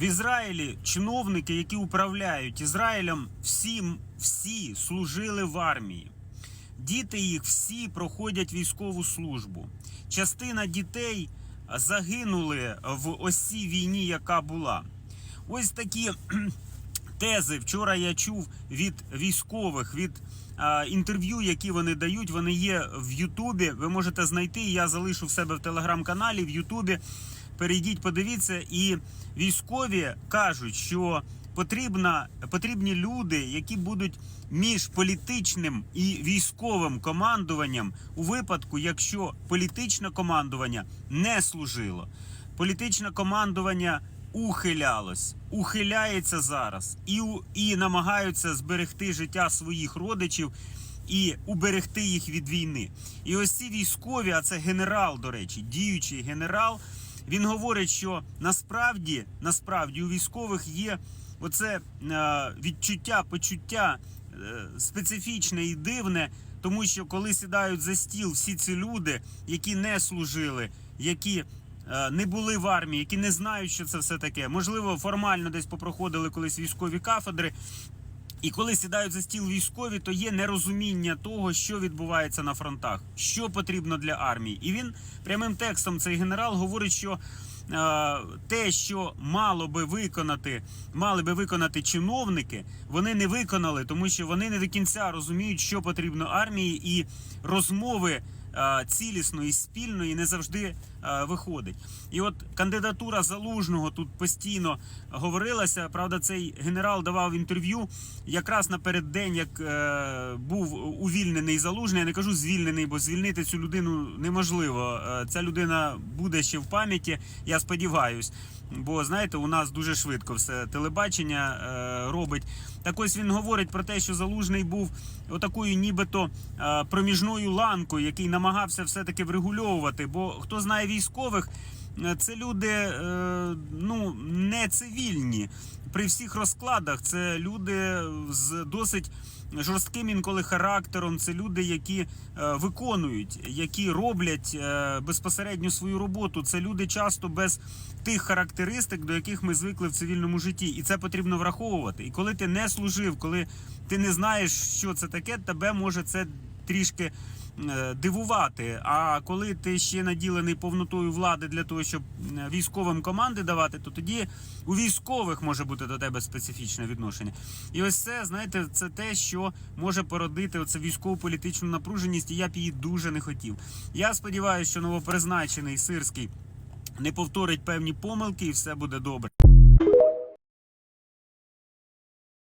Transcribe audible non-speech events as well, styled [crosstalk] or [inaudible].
В Ізраїлі чиновники, які управляють Ізраїлем, всі, всі служили в армії. Діти їх всі проходять військову службу. Частина дітей загинули в ось цій війні, яка була. Ось такі [clears throat] тези вчора я чув від військових, від а, інтерв'ю, які вони дають. Вони є в Ютубі. Ви можете знайти. Я залишу в себе в телеграм-каналі в Ютубі. Перейдіть, подивіться, і військові кажуть, що потрібна, потрібні люди, які будуть між політичним і військовим командуванням у випадку, якщо політичне командування не служило. Політичне командування ухилялось, ухиляється зараз і, і намагаються зберегти життя своїх родичів і уберегти їх від війни. І ось ці військові, а це генерал, до речі, діючий генерал. Він говорить, що насправді, насправді у військових є оце е, відчуття, почуття е, специфічне і дивне, тому що коли сідають за стіл всі ці люди, які не служили, які е, не були в армії, які не знають, що це все таке, можливо, формально десь попроходили колись військові кафедри. І коли сідають за стіл військові, то є нерозуміння того, що відбувається на фронтах, що потрібно для армії. І він прямим текстом цей генерал говорить, що е, те, що мало би виконати, мали би виконати чиновники, вони не виконали, тому що вони не до кінця розуміють, що потрібно армії, і розмови е, цілісно і спільної не завжди виходить. І от кандидатура залужного тут постійно говорилася. Правда, цей генерал давав інтерв'ю якраз напереддень, як е, був увільнений залужний. Я не кажу звільнений, бо звільнити цю людину неможливо. Е, ця людина буде ще в пам'яті. Я сподіваюсь. Бо знаєте, у нас дуже швидко все телебачення е, робить. Так ось він говорить про те, що залужний був отакою, нібито е, проміжною ланкою, який намагався все-таки врегульовувати. Бо хто знає військових, е, це люди е, ну не цивільні. При всіх розкладах це люди з досить жорстким інколи характером. Це люди, які е, виконують, які роблять безпосередньо свою роботу. Це люди часто без тих характеристик, до яких ми звикли в цивільному житті, і це потрібно враховувати. І коли ти не служив, коли ти не знаєш, що це таке, тебе може це трішки е, дивувати. А коли ти ще наділений повнотою влади для того, щоб е, військовим команди давати, то тоді у військових може бути до тебе специфічне відношення. І ось це, знаєте, це те, що може породити оце військову політичну напруженість, і я б її дуже не хотів. Я сподіваюся, що новопризначений сирський не повторить певні помилки, і все буде добре.